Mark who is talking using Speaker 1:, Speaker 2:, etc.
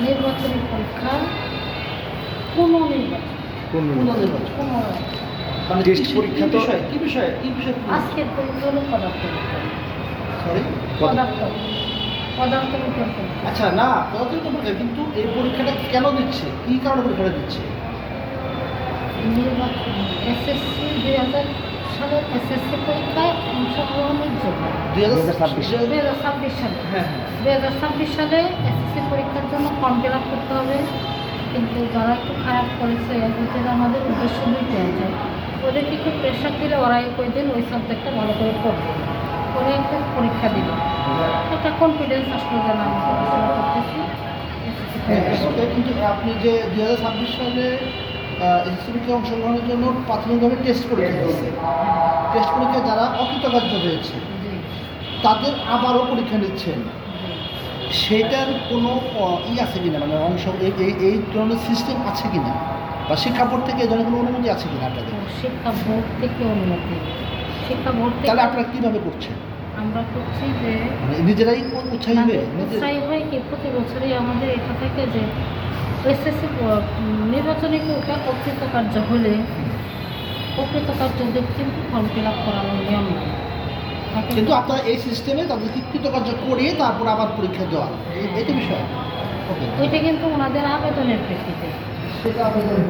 Speaker 1: নির্বাচনী পরীক্ষা পুনর্নির্বাচন।
Speaker 2: পুনর্নির্বাচন। মানে
Speaker 3: টেস্ট পরীক্ষা তো-
Speaker 2: কি বিষয়? কি বিষয়
Speaker 1: আজকের পরীক্ষা হলো পদার্থ
Speaker 2: সরি
Speaker 1: পদার্থ। পদার্থ
Speaker 2: আচ্ছা না পদার্থবিজ্ঞান পরীক্ষা কিন্তু এই পরীক্ষাটা কেন দিচ্ছে? কি কারণে পরীক্ষাটা দিচ্ছে?
Speaker 1: এসএসসি দুই হাজার সালের এসএসসি পরীক্ষায় অংশগ্রহণের জন্য।
Speaker 2: দুই হাজার
Speaker 3: 2026
Speaker 1: দুই হাজার ছাব্বিশ সালে।
Speaker 2: হ্যাঁ হ্যাঁ।
Speaker 1: দুই হাজার ছাব্বিশ সালে ফর্ম ফিল আপ করতে হবে। কিন্তু যারা একটু খারাপ করেছে ওদের আমাদের উদ্দেশ্য দুইটাই আছে ওদেরকে একটু প্রেশার দিলে ওরাই কই দিন ওই সাবজেক্টটা ভালো করে পড়বে। পরে একটা পরীক্ষা দিল একটা কনফিডেন্স আসলো যে না আমি করতেছি।
Speaker 2: হ্যাঁ, কিন্তু আপনি যে দুই হাজার ছাব্বিশ সালে এসএসসি অংশগ্রহণের জন্য প্রাথমিকভাবে টেস্ট পরীক্ষা দিয়েছে। টেস্ট পরীক্ষায় যারা অকৃতকার্য হয়েছে তাদের আবারও পরীক্ষা নিচ্ছেন। সেটার কোনো ই আছে কিনা? মানে অংশ এই এই- ধরনের সিস্টেম আছে কিনা? বা শিক্ষা বোর্ড থেকে এই ধরনের কোনো অনুমতি আছে কিনা আপনাদের?
Speaker 1: শিক্ষা বোর্ড থেকে অনুমতি শিক্ষা বোর্ড থেকে
Speaker 2: তাহলে আপনারা কীভাবে করছেন?
Speaker 1: আমরা করছি যে
Speaker 2: মানে নিজেরাই উৎসাহী হয়ে? নিজে
Speaker 1: উৎসাহী হয় কি প্রতি বছরই আমাদের এটা থেকে যে এসএসসি নির্বাচনী অকৃতকার্য হলে অকৃতকার্যদের কিন্তু ফর্ম ফিল আপ করানোর নিয়ম। নাই
Speaker 2: কিন্তু আপনারা এই সিস্টেমে তাদেরকে কৃতকার্য করিয়ে তারপর আবার পরীক্ষা দেওয়া এই- তো বিষয়।
Speaker 1: ওইটা কিন্তু ওনাদের আবেদনের প্রেক্ষিতে।
Speaker 2: সেটা আবেদন